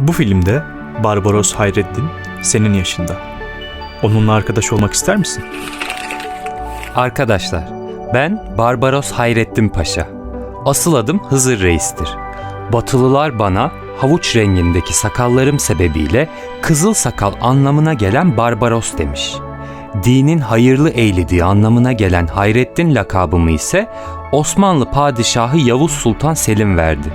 Bu filmde Barbaros Hayreddin senin yaşında. Onunla arkadaş olmak ister misin? Arkadaşlar, ben Barbaros Hayrettin Paşa. Asıl adım Hızır Reis'tir. Batılılar bana havuç rengindeki sakallarım sebebiyle kızıl sakal anlamına gelen Barbaros demiş. Dinin hayırlı eylediği anlamına gelen Hayrettin lakabımı ise Osmanlı Padişahı Yavuz Sultan Selim verdi.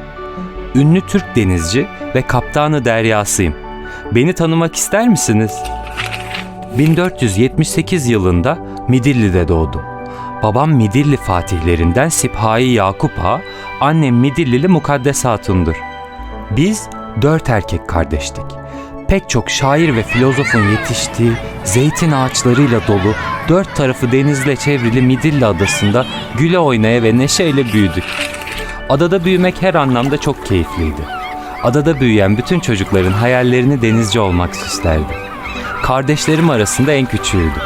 Ünlü Türk denizci ve kaptanı deryasıyım. Beni tanımak ister misiniz? 1478 yılında Midilli'de doğdum. Babam Midilli fatihlerinden Siphahi Yakup Ağa, annem Midillili Mukaddes Hatun'dur. Biz dört erkek kardeştik. Pek çok şair ve filozofun yetiştiği, zeytin ağaçlarıyla dolu, dört tarafı denizle çevrili Midilli adasında güle oynaya ve neşeyle büyüdük. Adada büyümek her anlamda çok keyifliydi. Adada büyüyen bütün çocukların hayallerini denizci olmak süslerdi. Kardeşlerim arasında en küçüğüydü.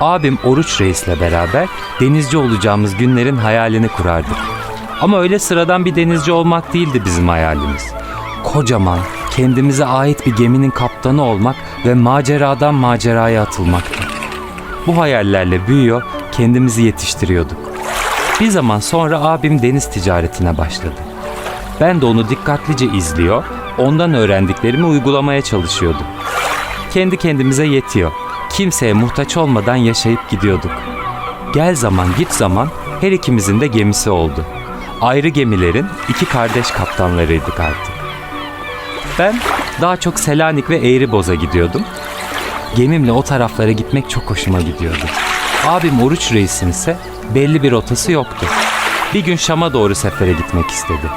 Abim Oruç Reis'le beraber denizci olacağımız günlerin hayalini kurardık. Ama öyle sıradan bir denizci olmak değildi bizim hayalimiz. Kocaman, kendimize ait bir geminin kaptanı olmak ve maceradan maceraya atılmaktı. Bu hayallerle büyüyor, kendimizi yetiştiriyorduk. Bir zaman sonra abim deniz ticaretine başladı. Ben de onu dikkatlice izliyor, ondan öğrendiklerimi uygulamaya çalışıyordum. Kendi kendimize yetiyor. Kimseye muhtaç olmadan yaşayıp gidiyorduk. Gel zaman git zaman her ikimizin de gemisi oldu. Ayrı gemilerin iki kardeş kaptanlarıydık artık. Ben daha çok Selanik ve Eğriboz'a gidiyordum. Gemimle o taraflara gitmek çok hoşuma gidiyordu. Abim Oruç Reis'in ise belli bir rotası yoktu. Bir gün Şam'a doğru sefere gitmek istedi.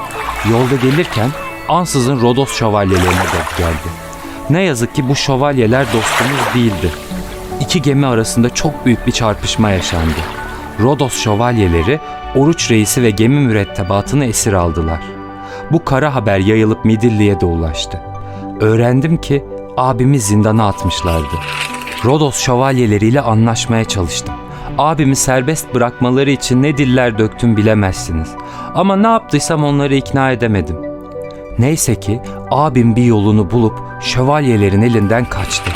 Yolda gelirken ansızın Rodos şövalyelerine denk geldi. Ne yazık ki bu şövalyeler dostumuz değildi. İki gemi arasında çok büyük bir çarpışma yaşandı. Rodos şövalyeleri Oruç Reis'i ve gemi mürettebatını esir aldılar. Bu kara haber yayılıp Midilli'ye de ulaştı. Öğrendim ki abimi zindana atmışlardı. Rodos şövalyeleriyle anlaşmaya çalıştım. Abimi serbest bırakmaları için ne diller döktüm bilemezsiniz. Ama ne yaptıysam onları ikna edemedim. Neyse ki abim bir yolunu bulup şövalyelerin elinden kaçtı.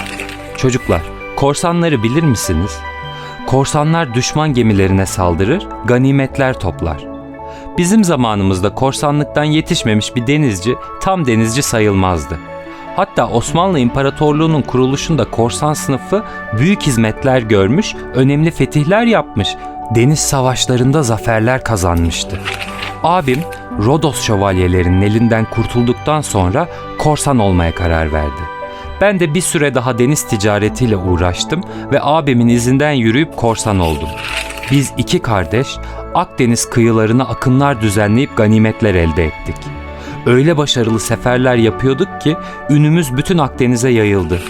Çocuklar, korsanları bilir misiniz? Korsanlar düşman gemilerine saldırır, ganimetler toplar. Bizim zamanımızda korsanlıktan yetişmemiş bir denizci tam denizci sayılmazdı. Hatta Osmanlı İmparatorluğu'nun kuruluşunda korsan sınıfı büyük hizmetler görmüş, önemli fetihler yapmış, deniz savaşlarında zaferler kazanmıştı. Abim Rodos şövalyelerinin elinden kurtulduktan sonra korsan olmaya karar verdi. Ben de bir süre daha deniz ticaretiyle uğraştım ve abimin izinden yürüyüp korsan oldum. Biz iki kardeş Akdeniz kıyılarına akınlar düzenleyip ganimetler elde ettik. Öyle başarılı seferler yapıyorduk ki ünümüz bütün Akdeniz'e yayıldı.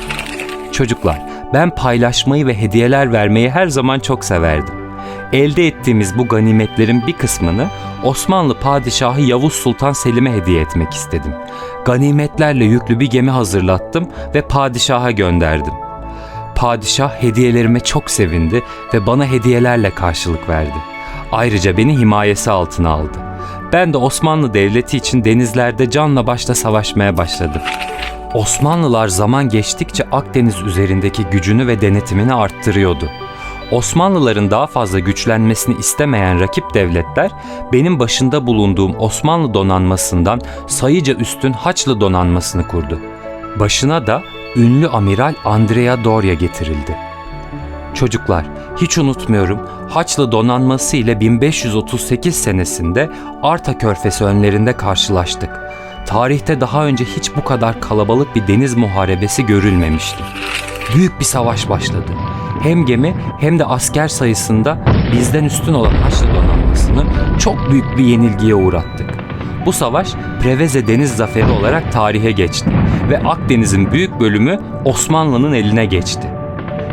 Çocuklar, ben paylaşmayı ve hediyeler vermeyi her zaman çok severdim. Elde ettiğimiz bu ganimetlerin bir kısmını Osmanlı Padişahı Yavuz Sultan Selim'e hediye etmek istedim. Ganimetlerle yüklü bir gemi hazırlattım ve padişaha gönderdim. Padişah hediyelerime çok sevindi ve bana hediyelerle karşılık verdi. Ayrıca beni himayesi altına aldı. Ben de Osmanlı Devleti için denizlerde canla başla savaşmaya başladım. Osmanlılar zaman geçtikçe Akdeniz üzerindeki gücünü ve denetimini arttırıyordu. Osmanlıların daha fazla güçlenmesini istemeyen rakip devletler benim başında bulunduğum Osmanlı donanmasından sayıca üstün Haçlı donanmasını kurdu. Başına da ünlü amiral Andrea Doria getirildi. Çocuklar, hiç unutmuyorum Haçlı donanması ile 1538 senesinde Arta Körfezi önlerinde karşılaştık. Tarihte daha önce hiç bu kadar kalabalık bir deniz muharebesi görülmemişti. Büyük bir savaş başladı. Hem gemi hem de asker sayısında bizden üstün olan Haçlı donanmasını çok büyük bir yenilgiye uğrattık. Bu savaş Preveze Deniz Zaferi olarak tarihe geçti ve Akdeniz'in büyük bölümü Osmanlı'nın eline geçti.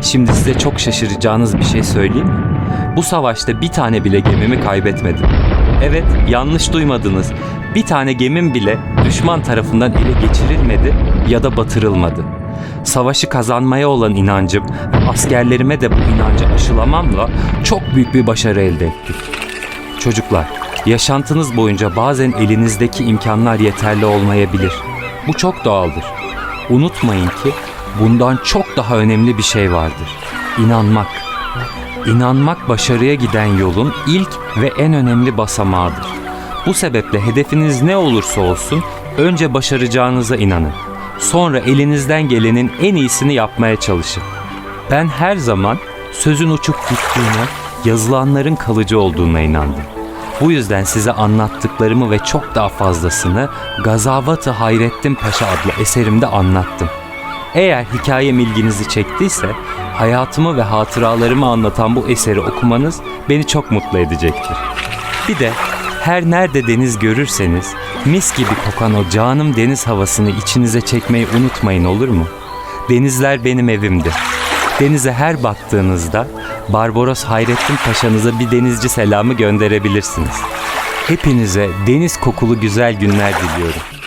Şimdi size çok şaşıracağınız bir şey söyleyeyim mi? Bu savaşta bir tane bile gemimi kaybetmedim. Evet, yanlış duymadınız. Bir tane gemim bile düşman tarafından ele geçirilmedi ya da batırılmadı. Savaşı kazanmaya olan inancım ve askerlerime de bu inancı aşılamamla çok büyük bir başarı elde ettik. Çocuklar, yaşantınız boyunca bazen elinizdeki imkanlar yeterli olmayabilir. Bu çok doğaldır. Unutmayın ki bundan daha önemli bir şey vardır. İnanmak. İnanmak başarıya giden yolun ilk ve en önemli basamağıdır. Bu sebeple hedefiniz ne olursa olsun önce başaracağınıza inanın. Sonra elinizden gelenin en iyisini yapmaya çalışın. Ben her zaman sözün uçup gittiğine, yazılanların kalıcı olduğuna inandım. Bu yüzden size anlattıklarımı ve çok daha fazlasını Gazavat-ı Hayrettin Paşa adlı eserimde anlattım. Eğer hikayem ilginizi çektiyse hayatımı ve hatıralarımı anlatan bu eseri okumanız beni çok mutlu edecektir. Bir de her nerede deniz görürseniz mis gibi kokan o canım deniz havasını içinize çekmeyi unutmayın olur mu? Denizler benim evimdir. Denize her baktığınızda Barbaros Hayrettin Paşa'nıza bir denizci selamı gönderebilirsiniz. Hepinize deniz kokulu güzel günler diliyorum.